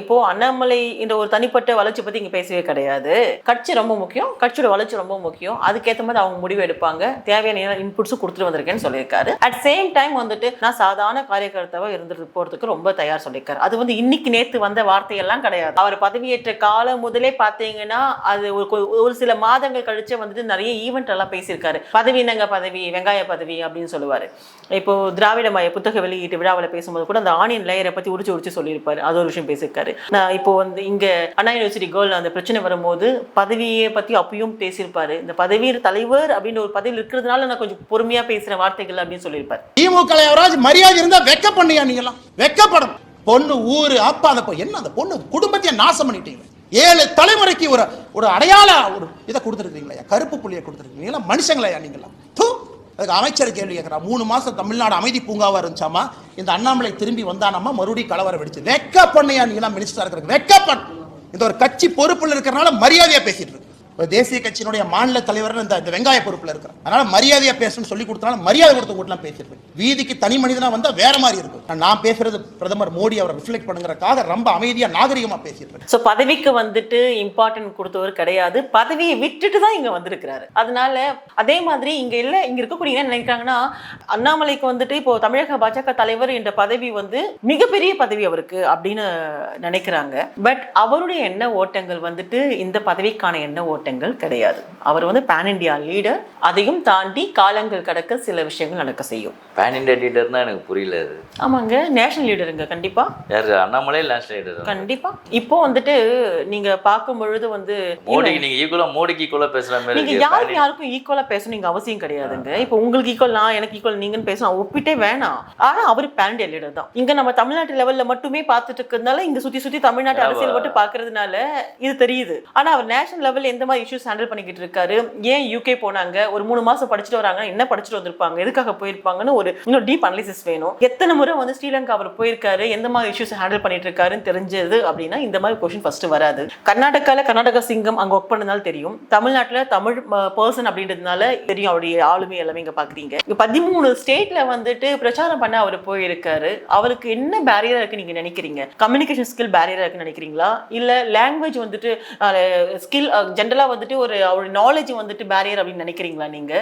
இப்போ அண்ணாமலை என்ற ஒரு தனிப்பட்ட வளர்ச்சி பத்தி இங்க பேசவே கிடையாது. கட்சி ரொம்ப முக்கியம் கட்சியோட வளர்ச்சி ரொம்ப முக்கியம். அதுக்கேற்ற மாதிரி அவங்க முடிவு எடுப்பாங்க. தேவையான இன்புட்ஸும் கொடுத்துட்டு வந்திருக்கேன்னு சொல்லியிருக்காரு. அட் சேம் டைம் வந்துட்டு நான் சாதாரண காரியகர்த்தாவா இருந்துட்டு போறதுக்கு ரொம்ப தயார் சொல்லியிருக்காரு. அது வந்து இன்னைக்கு நேத்து வந்த வார்த்தையெல்லாம் கிடையாது. அவர் பதவியேற்ற காலம் முதலே பாத்தீங்கன்னா அது ஒரு ஒரு சில மாதங்கள் கழிச்சு வந்துட்டு நிறைய ஈவெண்ட் எல்லாம் பேசியிருக்காரு. பதவி என்னங்க பதவி வெங்காய பதவி அப்படின்னு சொல்லுவாரு. இப்போ திராவிட மய புத்தக வெளியீட்டு விழாவில் பேசும்போது கூட அந்த ஆனியன் லேயரை பத்தி உரிச்சு உரிச்சு சொல்லியிருப்பாரு. அது ஒரு விஷயம் பேசியிருக்காரு. நான் இப்போ வந்து இங்க அண்ணா யூனிவர்சிட்டி கேர்ள் அந்த பிரச்சனை வரும்போது பதவியை பத்தி அப்பயும் பேசியிருப்பாரு. இந்த பதவியின் தலைவர் அப்படின்னு ஒரு பதவியில் இருக்கிறதுனால நான் கொஞ்சம் பொறுமையா பேசுற வார்த்தைகள் அப்படின்னு சொல்லியிருப்பாரு. திமுக எவராஜ் மரியாதை இருந்தா வெக்க பண்ணியா நீங்களாம் வெக்கப்படும் பொண்ணு ஊரு அப்பா அந்த என்ன அந்த பொண்ணு குடும்பத்தையே நாசம் பண்ணிட்டீங்க ஏழு தலைமுறைக்கு ஒரு ஒரு அடையாள ஒரு இதை கொடுத்துருக்கீங்களா கருப்பு புள்ளியை கொடுத்துருக்கீங்களா மனுஷங்களையா நீங்களாம் அதுக்கு அமைச்சர் கேள்வி கேட்கிறா மூணு மாதம் தமிழ்நாடு அமைதி பூங்காவாக இருந்துச்சாமா? இந்த அண்ணாமலை திரும்பி வந்தானாமா? மறுபடியும் கலவரம் வெடிச்சு. வெக்க பண்ணையா நீங்களாம் மினிஸ்டரா இருக்கிற வெக்கப்பண் இந்த ஒரு கட்சி பொறுப்பில் இருக்கிறனால மரியாதையாக பேசிட்டு ஒரு தேசிய கட்சியினுடைய மாநில தலைவர் இந்த இந்த வெங்காய பொறுப்பில் இருக்கிறார். அதனால மரியாதையா பேசணும்னு சொல்லி கொடுத்தனால மரியாதை கொடுத்த கூட்டலாம் பேசியிருப்பேன் வீதிக்கு தனி மனிதனா வந்தா வேற மாதிரி இருக்கும். நான் பேசுறது பிரதமர் மோடி அவரை ரிஃப்ளெக்ட் பண்ணுங்கிறக்காக ரொம்ப அமைதியா நாகரிகமா பேசியிருப்பேன் ஸோ பதவிக்கு வந்துட்டு இம்பார்ட்டன்ட் கொடுத்தவர் கிடையாது. பதவியை விட்டுட்டு தான் இங்க வந்திருக்கிறாரு. அதனால அதே மாதிரி இங்க இல்ல இங்க இருக்கக்கூடிய என்ன நினைக்கிறாங்கன்னா அண்ணாமலைக்கு வந்துட்டு இப்போ தமிழக பாஜக தலைவர் என்ற பதவி வந்து மிகப்பெரிய பதவி அவருக்கு அப்படின்னு நினைக்கிறாங்க. பட் அவருடைய எண்ண ஓட்டங்கள் வந்துட்டு இந்த பதவிக்கான எண்ண ஓட்டங்கள் கிடையாது. அவர் வந்து பேன் இண்டியா லீடர் அதையும் தாண்டி காலங்கள் கடக்க சில விஷயங்கள் நடக்க செய்யும். பேன் இண்டியா லீடர்னா எனக்கு புரியல அது. ஆமாங்க நேஷனல் லீடருங்க கண்டிப்பா. யாரு? அண்ணாமலை நேஷனல் லீடர் கண்டிப்பா. இப்போ வந்துட்டு நீங்க பார்க்கும் பொழுது வந்து மோடிக்கு நீங்க ஈக்குவலா மோடிக்கு ஈக்குவலா பேசுற மாதிரி நீங்க யாருக்கு யாருக்கும் ஈக்குவலா பேசணும் நீங்க அவசியம் கிடையாதுங்க. இப்போ உங்களுக்கு ஈக்குவல் நான் எனக்கு ஈக்குவல் நீங்கன்னு பேசணும். ஒப்பிட்டே வேணாம். ஆனா அவர் பேண்டிய லீடர் தான். இங்க நம்ம தமிழ்நாட்டு லெவல்ல மட்டுமே பார்த்துட்டு இருக்கிறதுனால இங்க சுத்தி சுத்தி தமிழ்நாட்டு அரசியல் மட்டும் பாக்குறதுனால இது தெரியுது. ஆனா அவர் நேஷனல் லெவல்ல எந்த மாதிரி இஷ்யூஸ் ஹேண்டில் பண்ணிக்கிட்டு இருக்காரு. ஏன் யூகே போனாங்க? ஒரு மூணு மாசம் படிச்சுட்டு வராங்க என்ன படிச்சுட்டு வந்திருப்பாங்க? எதுக்காக போயிருப்பாங்கன்னு ஒரு இன்னும் டீப் அனலிசிஸ் வேணும். எத்தனை முறை வந்து ஸ்ரீலங்கா அவர் போயிருக்காரு? எந்த மாதிரி இஷ்யூஸ் ஹேண்டில் பண்ணிட்டு இருக்காருன்னு தெரிஞ்சது அப்படின்னா இந்த மாதிரி கொஷின் ஃபர்ஸ்ட் வராது. கர்நாடகால கர்நாடகா சிங்கம் அங்க ஒர்க் பண்ணதுனால தெரியும். தமிழ்நாட்டுல தமிழ் பர்சன் அப்படின்றதுனால தெரியும் அவருடைய ஆளுமை எல்லாமே இங்க பாக்குறீங்க. பதிமூணு ஸ்டேட்ல வந்துட்டு பிரச்சாரம் பண்ண அவர் போயிருக்காரு. அவருக்கு என்ன பேரியரா இருக்கு நீங்க நினைக்கிறீங்க? கம்யூனிகேஷன் ஸ்கில் பேரியரா இருக்குன்னு நினைக்கிறீங்களா? இல்ல லாங்குவேஜ் வந்துட்டு ஸ்கில் ஜென்ரலா வந்துட்டு ஒரு அவருடைய நாலேஜ் வந்துட்டு பேரியர் அப்படின்னு நினைக்கிறீங்களா நீங்க?